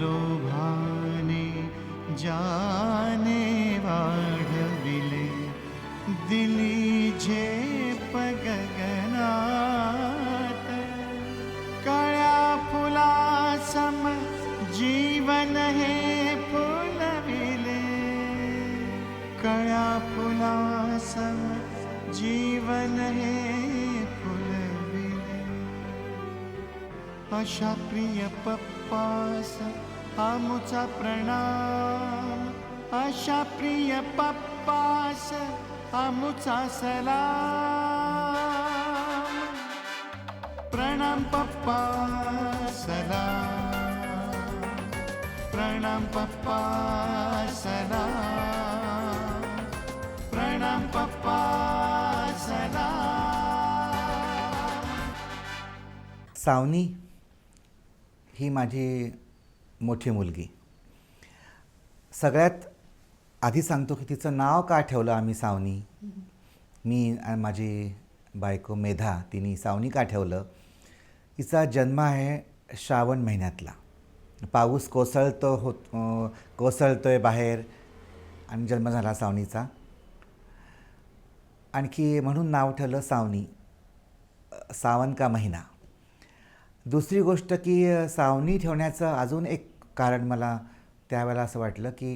लोभाने जा अशा प्रिय पप्पास आमुचा प्रणाम. अशा प्रिय पप्पास आमुचा सलाम. प्रणाम पप्पा सलाम. प्रणाम पप्पा सलाम. प्रणाम पप्पा सलाम. सावनी ही माझी मोठी मुलगी. सगळ्यात आधी सांगतो की तिचं नाव का ठेवलं आम्ही सावनी? मी आणि माझी बायको मेधा तिने सावनी का ठेवलं? तिचा जन्म आहे श्रावण महिन्यातला. पाऊस कोसळतो होत कोसळतो आहे बाहेर आणि जन्म झाला सावनीचा. आणखी म्हणून नाव ठेवलं सावनी सावन का महिना. दुसरी गोष्ट की सावनी ठेवण्याचं अजून एक कारण मला त्यावेळेला असं वाटलं की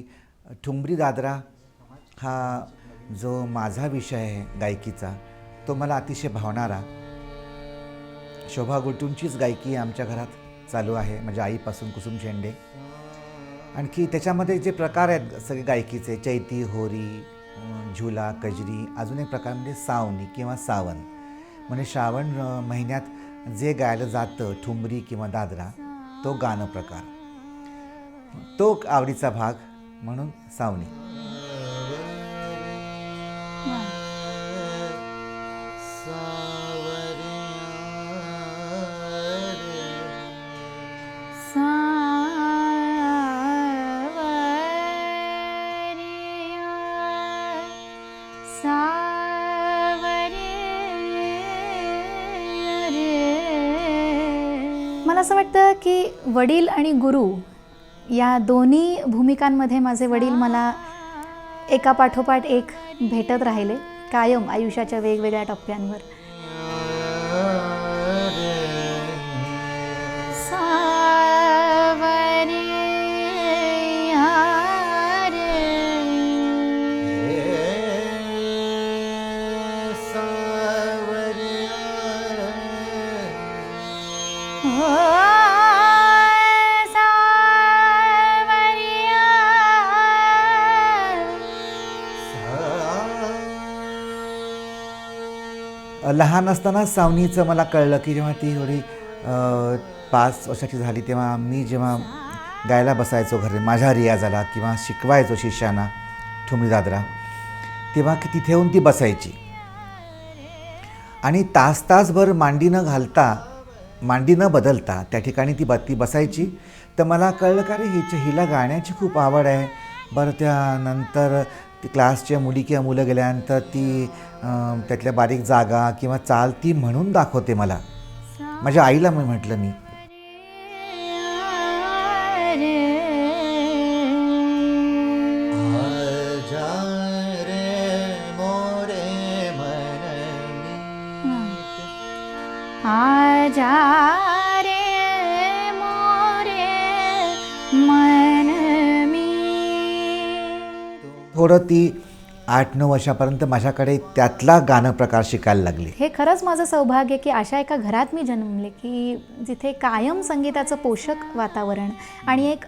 ठुंबरी दादरा हा जो माझा विषय आहे गायकीचा तो मला अतिशय भावणारा. शोभा गुटूंचीच गायकी आमच्या घरात चालू आहे माझ्या आईपासून कुसुम शेंडे. आणखी त्याच्यामध्ये जे प्रकार आहेत सगळे गायकीचे चैती होरी झुला कजरी अजून एक प्रकार म्हणजे सावनी किंवा सावन. म्हणजे श्रावण महिन्यात जे गायलं जातं ठुमरी किंवा दादरा तो गाणं प्रकार. तो आवडीचा भाग म्हणून सावनी. असं वाटतं की वडील आणि गुरु या दोन्ही भूमिकांमध्ये माझे वडील मला एका पाठोपाठ एक भेटत राहिले कायम आयुष्याच्या वेगवेगळ्या टप्प्यांवर. लहान असताना सावनीचं मला कळलं की जेव्हा ती थोडी पाच वर्षाची झाली तेव्हा मी जेव्हा गायला बसायचो घरी माझ्या रियाजाला किंवा शिकवायचो शिष्यांना ठुमरी दादरा तेव्हा की तिथे येऊन ती बसायची. आणि तास तासभर मांडी न घालता मांडी न बदलता त्या ठिकाणी ती ब ती बसायची. तर मला कळलं का रे हिच्या हिला गाण्याची खूप आवड आहे. बरं त्यानंतर ती क्लासच्या मुली किंवा मुलं गेल्यानंतर ती त्यातल्या बारीक जागा किंवा चाल ती म्हणून दाखवते मला. माझ्या आईला मी म्हटलं मी थोडं ती आठ नऊ वर्षापर्यंत माझ्याकडे त्यातला गाणं प्रकार शिकायला लागली. हे खरंच माझं सौभाग्य की अशा एका घरात मी जन्मले की जिथे कायम संगीताचं पोषक वातावरण आणि एक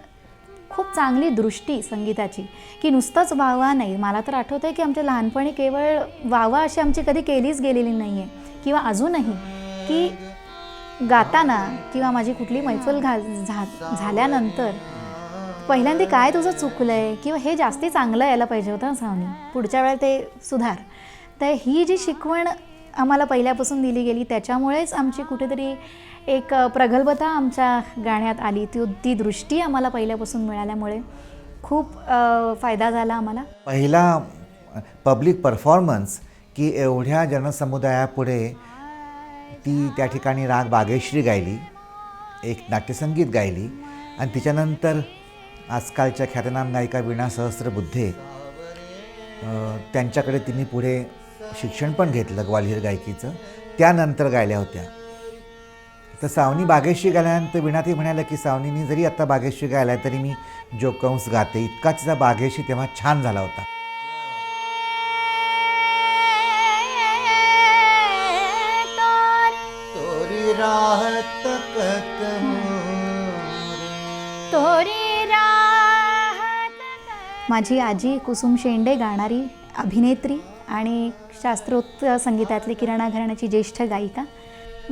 खूप चांगली दृष्टी संगीताची की नुसतंच वावा नाही. मला तर आठवतं आहे की आमच्या लहानपणी केवळ वावा अशी आमची कधी केलीच गेलेली नाही आहे किंवा अजूनही की गाताना किंवा माझी कुठली मैफल घा झा झाल्यानंतर पहिल्यांदा काय तुझं चुकलं आहे किंवा हे जास्ती चांगलं यायला पाहिजे होतं ना सावनी? पुढच्या वेळेला ते सुधार. तर ही जी शिकवण आम्हाला पहिल्यापासून दिली गेली त्याच्यामुळेच आमची कुठेतरी एक प्रगल्भता आमच्या गाण्यात आली. ती ती दृष्टी आम्हाला पहिल्यापासून मिळाल्यामुळे खूप फायदा झाला आम्हाला. पहिला पब्लिक परफॉर्मन्स की एवढ्या जनसमुदायापुढे ती त्या ठिकाणी राग बागेश्री गायली एक नाट्यसंगीत गायली. आणि तिच्यानंतर आजकालच्या ख्यातनाम गायिका वीणा सहस्त्रबुद्धे अ, त्यांच्याकडे तिने पुढे शिक्षण पण घेतलं ग्वाल्हेर गायकीचं. त्यानंतर गायल्या होत्या. तर सावनी बागेश्री गायल्यानंतर वीणा ती म्हणाल्या की सावनीने जरी आता बागेश्री गायला तरी मी जो कंस गाते इतका तिचा बागेश्री तेव्हा छान झाला होता. तोरी राहत माझी आजी कुसुम शेंडे गाणारी अभिनेत्री आणि शास्त्रोक्त संगीतातली किराणा घराण्याची ज्येष्ठ गायिका.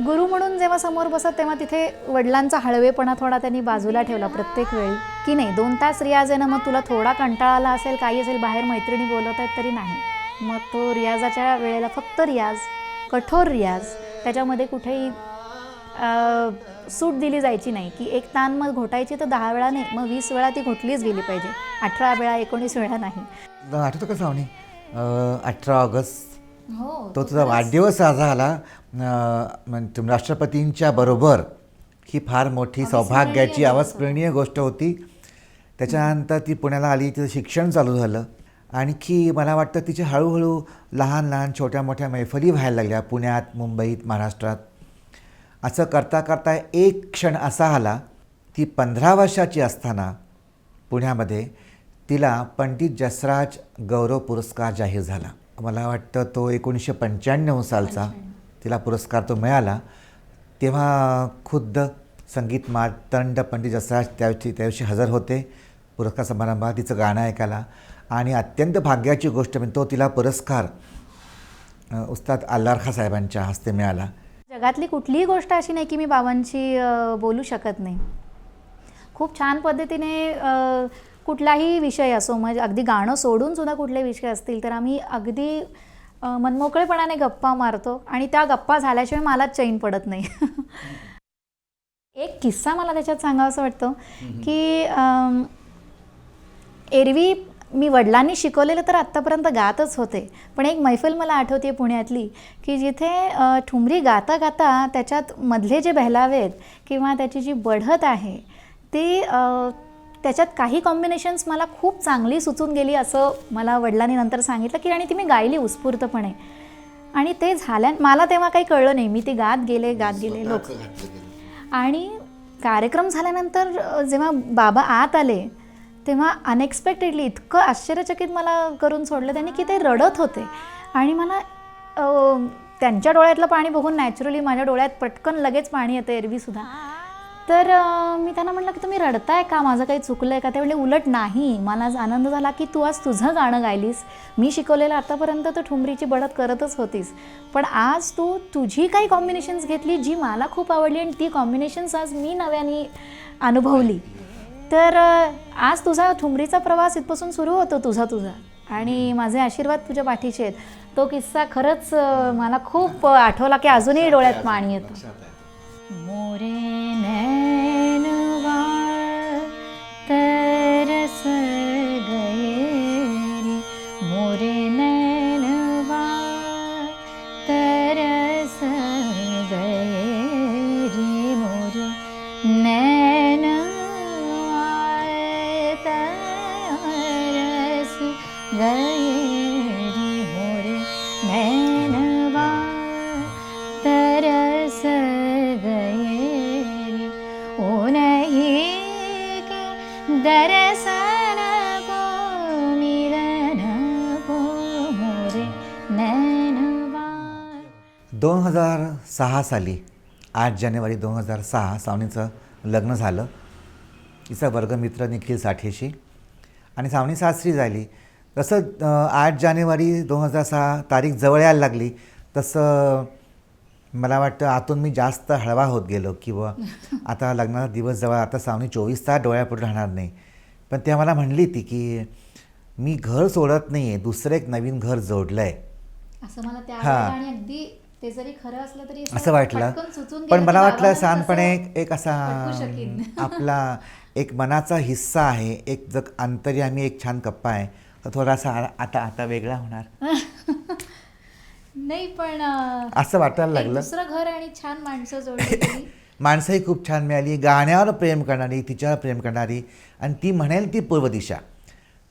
गुरु म्हणून जेव्हा समोर बसत तेव्हा तिथे वडिलांचा हळवेपणा थोडा त्यांनी बाजूला ठेवला प्रत्येक वेळी. की नाही दोन तास रियाज आहे ना मग तुला थोडा कंटाळा आला असेल काही असेल बाहेर मैत्रिणी बोलवत आहेत तरी नाही. मग तो रियाजाच्या वेळेला फक्त रियाज कठोर रियाज त्याच्यामध्ये कुठेही सूट दिली जायची नाही. की एक तान मग घोटायची तर दहा वेळा नाही मग वीस वेळा ती घोटलीच गेली पाहिजे. अठरा वेळा एकोणीस वेळा नाही. आठवतं का सावनी? अठरा ऑगस्ट. हो तो तुझा वाढदिवस साजरा झाला म्हणजे राष्ट्रपतींच्या बरोबर ही फार मोठी सौभाग्याची अविस्मरणीय गोष्ट होती. त्याच्यानंतर ती पुण्याला आली तिचं शिक्षण चालू झालं. आणखी मला वाटतं तिचे हळूहळू लहान लहान छोट्या मोठ्या मैफली व्हायला लागल्या पुण्यात मुंबईत महाराष्ट्रात. असं करता करता एक क्षण असा आला ती पंधरा वर्षाची असताना पुण्यामध्ये तिला पंडित जसराज गौरव पुरस्कार जाहीर झाला. मला वाटतं तो एकोणीसशे पंच्याण्णव सालचा तिला पुरस्कार तो मिळाला. तेव्हा खुद्द संगीत मातंड पंडित जसराज त्याविषयी त्याविषयी हजर होते. पुरस्कार समारंभात तिचं गाणं ऐकायला. आणि अत्यंत भाग्याची गोष्ट म्हणजे तो तिला पुरस्कार उस्ताद अल्लारखा साहेबांच्या हस्ते मिळाला. जगातली कुठलीही गोष्ट अशी नाही की मी बाबांशी बोलू शकत नाही. खूप छान पद्धतीने कुठलाही विषय असो म्हणजे अगदी गाणं सोडून सुद्धा कुठले विषय असतील तर आम्ही अगदी मनमोकळेपणाने गप्पा मारतो आणि त्या गप्पा झाल्याशिवाय मलाच चैन पडत नाही. एक किस्सा मला त्याच्यात सांगावं वाटतं की एरवी मी वडिलांनी शिकवलेलं तर आत्तापर्यंत गातच होते पण एक मैफल मला आठवते पुण्यातली की जिथे ठुमरी गाता गाता त्याच्यात मधले जे बहलावे आहेत किंवा त्याची जी बढत आहे ती त्याच्यात काही कॉम्बिनेशन्स मला खूप चांगली सुचून गेली असं मला वडिलांनी नंतर सांगितलं की आणि ती मी गायली उत्स्फूर्तपणे. आणि ते झाल्या मला तेव्हा काही कळलं नाही. मी ती गात गेले गात गेले लोक. आणि कार्यक्रम झाल्यानंतर जेव्हा बाबा आत आले तेव्हा अनएक्सपेक्टेडली इतकं आश्चर्यचकित मला करून सोडलं त्यांनी की ते रडत होते. आणि मला त्यांच्या डोळ्यातलं पाणी बघून नॅचरली माझ्या डोळ्यात पटकन लगेच पाणी येतं एरवीसुद्धा. तर मी त्यांना म्हटलं की तुम्ही रडताय का? माझं काही चुकलं आहे का? ते म्हणले उलट नाही. मला आज आनंद झाला की तू आज तुझं गाणं गायलीस. मी शिकवलेलं आतापर्यंत तर ठुमरीची बढत करतच होतीस. पण आज तू तुझी काही कॉम्बिनेशन्स घेतली जी मला खूप आवडली आणि ती कॉम्बिनेशन्स आज मी नव्याने अनुभवली. तर आज तुझा ठुमरीचा प्रवास इथपासून सुरू होतो तुझा तुझा. आणि माझे आशीर्वाद तुझ्या पाठीचे आहेत. तो किस्सा खरंच मला खूप आठवला की अजूनही डोळ्यात पाणी येतं. मोरे नैनवा तरस दोन हजार सहा साली आठ जानेवारी दोन हजार सहा सावनीचं लग्न झालं. तिचा वर्गमित्र निखिल साठेशी. आणि सावनी सासरी झाली. तसं आठ जानेवारी दोन हजार सहा तारीख जवळ यायला लागली. तसं मला वाटतं आतून मी जास्त हळवा होत गेलो किंवा आता लग्नाचा दिवस जवळ आता सावनी चोवीस तास डोळ्यापुढे राहणार नाही. पण त्या मला म्हणली ती की मी घर सोडत नाही आहे दुसरं एक नवीन घर जोडलं आहे असं मला त्या हा. अगदी ते जरी खरं असलं तरी असं वाटलं. पण मला वाटलं कसं एक असा. आपला एक मनाचा हिस्सा आहे. एक जग अंतर्यामी एक छान कप्पा आहे. तर थोडासा आता आता वेगळा होणार. नाही पण असं वाटायला लागलं. दुसरं घर आणि छान माणसं जोडली. माणसंही खूप छान मिळाली. गाण्यावर प्रेम करणारी तिच्यावर प्रेम करणारी. आणि ती म्हणेल ती पूर्व दिशा.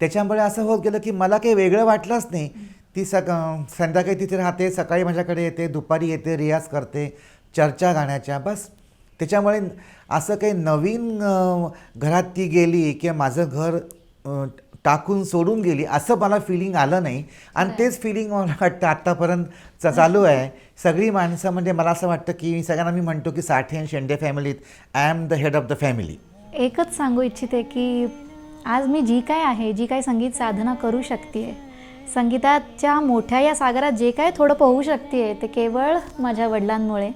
त्याच्यामुळे असं होत गेलं की मला काही वेगळं वाटलंच नाही. ती सक संध्याकाळी तिथे राहते सकाळी माझ्याकडे येते दुपारी येते रियाज करते चर्चा गाण्याच्या बस. त्याच्यामुळे असं काही नवीन घरात ती गेली किंवा माझं घर टाकून सोडून गेली असं मला फिलिंग आलं नाही. आणि तेच फिलिंग मला वाटतं आत्तापर्यंत चालू आहे. सगळी माणसं म्हणजे मला असं वाटतं की सगळ्यांना मी म्हणतो की साठे आणि Shende फॅमिलीत I am the head of the family एकच सांगू इच्छिते की आज मी जी काय आहे जी काय संगीत साधना करू शकते संगीताच्या मोठ्या या सागरात जे काय थोडं पोहू शकते ते केवळ माझ्या वडिलांमुळे.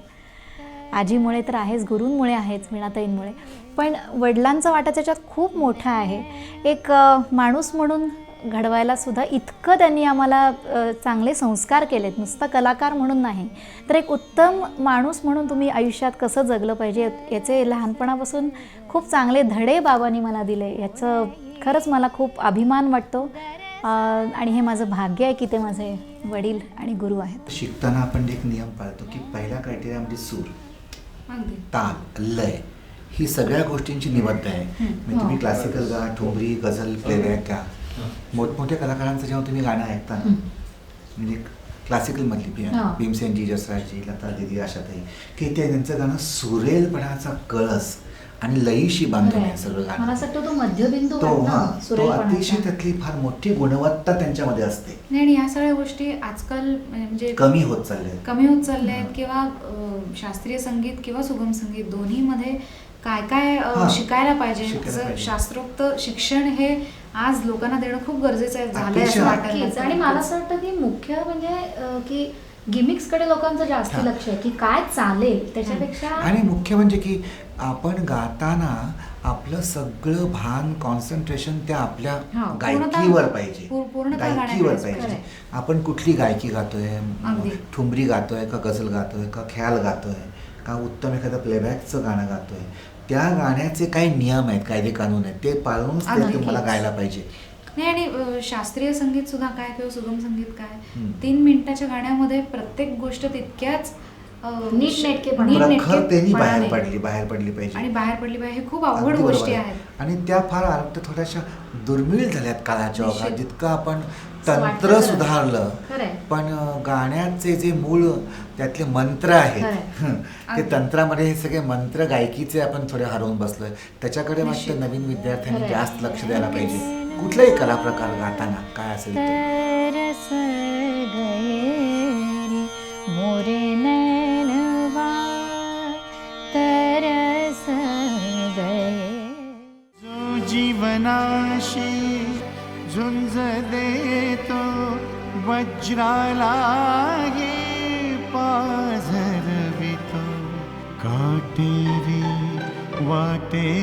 आजीमुळे तर आहेच गुरूंमुळे आहेच मीणाताईंमुळे पण वडिलांचा वाटा त्याच्यात खूप मोठा आहे. एक माणूस म्हणून घडवायला सुद्धा इतकं त्यांनी आम्हाला चांगले संस्कार केलेत. नुसतं कलाकार म्हणून नाही तर एक उत्तम माणूस म्हणून तुम्ही आयुष्यात कसं जगलं पाहिजे याचे लहानपणापासून खूप चांगले धडे बाबांनी मला दिले. याचं खरंच मला खूप अभिमान वाटतो. आणि हे माझं भाग्य आहे की ते माझे वडील आणि गुरु आहेत. शिकताना आपण एक नियम पाळतो की पहिला क्रायटेरिया म्हणजे सूर ताल लय. ही सगळ्या गोष्टींची निबद्ध आहे. म्हणजे तुम्ही क्लासिकल गा ठोंबरी गझल प्लेबॅक गा. मोठमोठ्या कलाकारांचं जेव्हा तुम्ही गाणं ऐकता ना म्हणजे क्लासिकल मधली हा. भीम भीमसेनजी जसराजजी लता दिदी आशाताई की ते त्यांचं गाणं सुरेलपणाचा कळस आणि लयीशी बांधून आहे सगळं मला गाणं असं वाटतं तो मध्यबिंदू तो हा तो सुरेलपणाचा. अतिशय त्यातली फार मोठी गुणवत्ता त्यांच्यामध्ये असते नाही आणि ह्या सगळ्या गोष्टी आजकाल म्हणजे कमी होत चालले कमी होत चालल्या आहेत किंवा अं, शास्त्रीय संगीत किंवा सुगम संगीत दोन्हीमध्ये काय काय अं, हा, शिकायला पाहिजे शिकायला जसं पाहिजे. शास्त्रोक्त शिक्षण हे आज लोकांना देणं खूप गरजेचं आहे झालंय अतिशय. असं वाटायला नक्कीच आणि. मला असं वाटतं की मुख्य म्हणजे अं, की गिमिक्सकडे लोकांचं जास्त हा. लक्ष आहे की काय चालेल त्याच्यापेक्षा आणि मुख्य म्हणजे की आपण गाताना आपलं सगळं भान कॉन्सन्ट्रेशन त्या आपल्या हा, पूर्णतः- गायकीवर पाहिजे पूर- पूर्णतः गायकीवर पाहिजे खरंय. आपण कुठली गायकी गातोय अगदी. ठुमरी गातोय का गझल गातोय का ख्याल गातोय का उत्तम एखादं प्लेबॅकचं गाणं गातोय त्या गाण्याचे काही नियम आहेत कायदे कानून आहेत ते पाळूनच ते अगदी. तुम्हाला गायला पाहिजे नाही आणि अं, शास्त्रीय संगीत सुद्धा काय किंवा सुगम संगीत काय हम्म. तीन मिनिटाच्या गाण्यामध्ये प्रत्येक गोष्ट तितक्याच नीटनेटकेपणाने. प्रखरतेने बाहेर पडली बाहेर पडली पाहिजे आणि बाहेर पडली पाहिजे हे खूप अवघड गोष्टी आहे. आहेत आणि त्या फार थोड्याशा दुर्मिळ झाल्यात काळाच्या ओघात. जितकं आपण तंत्र खरं. सुधारलं. पण गाण्याचे जे मूळ त्यातले मंत्र आहेत. हं, ते. तंत्रामध्ये हे सगळे मंत्र गायकीचे आपण थोडे हरवून बसलोय त्याच्याकडे. वाटतं नवीन विद्यार्थ्यांनी. जास्त लक्ष द्यायला पाहिजे कुठलाही कला प्रकार गाताना काय असेल मोरे मनाशी झुंज देतो वज्रालाही पाझरवितो काटेरी वाटेवरुनी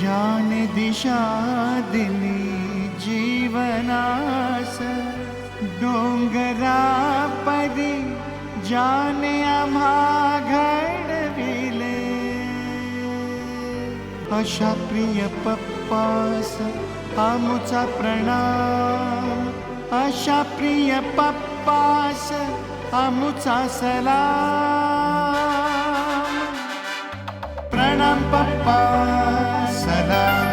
ज्याने दिशा दिली जीवनास. डोंगरा परी जाने आम्हा घर अशा प्रिय पप्पास आमुचा प्रणाम. अशा प्रिय पप्पास आमुचा सलाम. प्रणाम पप्पा सलाम.